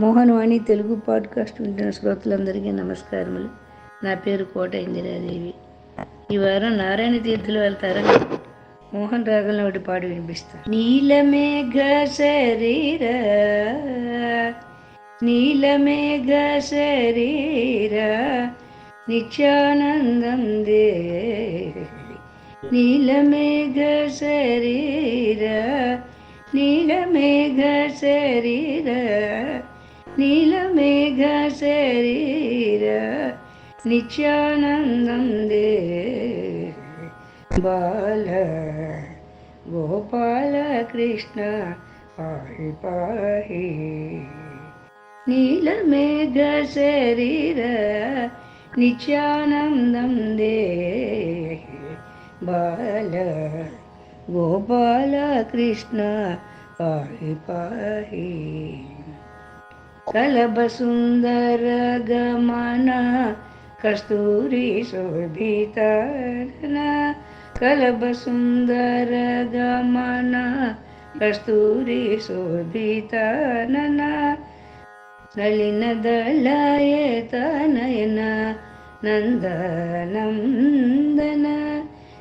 Mohanavani Telugu podcast వింటున్న శ్రోతలందరికీ నమస్కారములు. నా పేరు కోట ఇందిరాదేవి. ఈ వారం నారాయణ తీర్థులు వెళ్తారని మోహన్ రాగంలో ఒకటి పాడు వినిపిస్తా. నీలమేఘ శరీర నీలమేఘ శరీర నిత్యానందం దే. నీలమేఘ శరీర నీలమేఘ శరీర. నీలమేఘ శరీర నిత్యానందం దే. బాల గోపాల కృష్ణ పాహి పాహి నీలమేఘ శరీర నిత్యానందం దే. బాల గోపాల కృష్ణ పాహి పాహి ಕಲಬಸುಂದರ ಗಮನ ಕಸ್ತೂರಿ ಶೋಭಿತರನ ಕಲಬಸುಂದರ ಗಮನ ಕಸ್ತೂರಿ ಶೋಭಿತನನ ನಳಿನ ದಳಯತನಯನ ನಂದನಂದನ ನಂದನ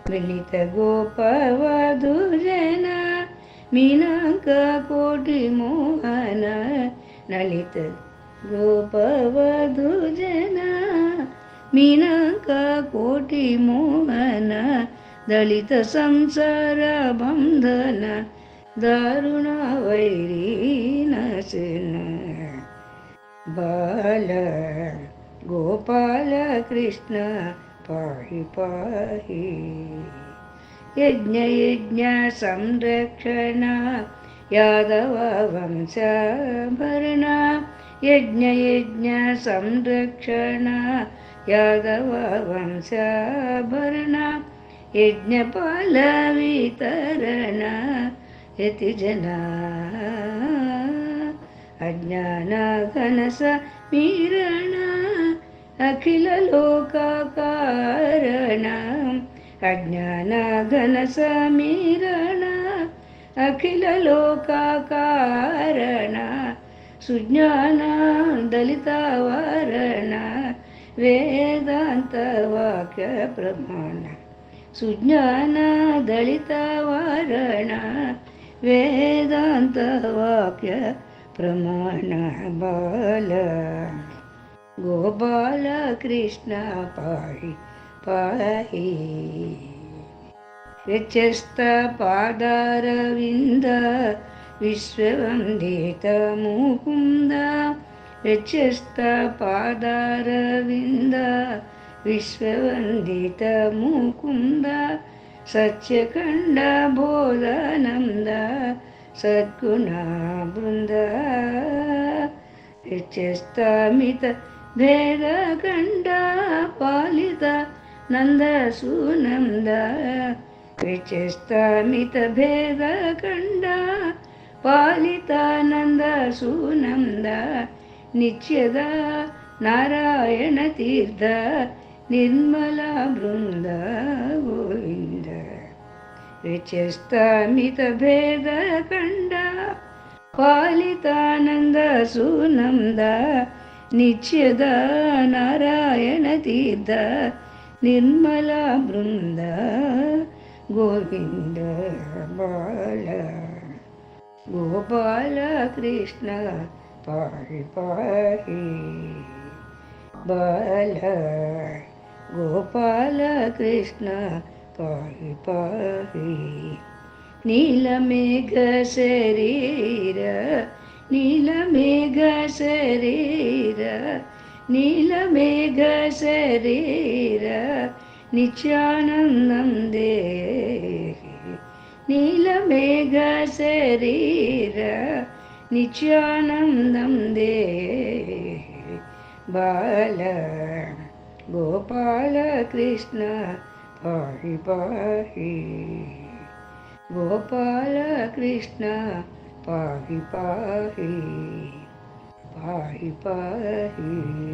ವಿಲಿತ ಗೋಪವಧುಜನ, ಮೀನಾಂಕ ಕೋಟಿ ಮೋಹನ మోహన నలిత గోపవధుజన మీనాక కోటి మోహన దళిత సంసార బంధన దారుణ వైరీ నశన బాల గోపాల కృష్ణ పాహి పాహి యజ్ఞ यादववंशभरण यज्ञयज्ञसंरक्षण यादववंशभरण यज्ञपालवितरण इति जना अज्ञानघनस वीरण अखिललोककारण अज्ञानघनसमीरण ಅಖಿಲೋಕಾರಣ ಸುಜ್ಞಾನ ದಲಿತವರಣ ವೇದಾಂತ ವಾಕ್ಯ ಪ್ರಮಾಣ ಸುಜ್ಞಾನ ದಲಿತವರಣ ವೇದಾಂತ ವಾಕ್ಯ ಪ್ರಮಾಣ ಬಾಲ ಗೋಪಾಲ ಕೃಷ್ಣ ಪಾಯಿ ಪಾಯಿ వేదాంత వాక్య ప్రమాణ సుజ్ఞాన పాదారవింద విశ్వవందిత ముకుంద. వ్యత్యస్త పాదారవింద విశ్వవందిత ముకుంద. సత్యఖండ బోధనంద సద్గుణ బృంద. వ్యత్యస్తమిత భేదఖండ పాలిత నందసూనంద. సునంద విచస్తమిత భేదఖండ పాలిత సునంద నిత్యద నారాయణ తీర్థ నిర్మల బృంద గోవింద. విచస్తమిత భేదఖండ పాలితానంద సునంద నిత్యద నారాయణ తీర్థ నిర్మల బృంద గోవింద బాల గోపాల కృష్ణ పాహి పాహి బాల గోపాల కృష్ణ పాహి పాహి నీలమేఘ శరీర నీలమేఘ శరీర నీలమేఘ శరీర. నిత్యానందం దే నీలమేఘ శరీర నిత్యానందం దే బాల గోపాల కృష్ణ పాహి పాహి. గోపాల కృష్ణ పాహి పాహి. పాహి పాహి.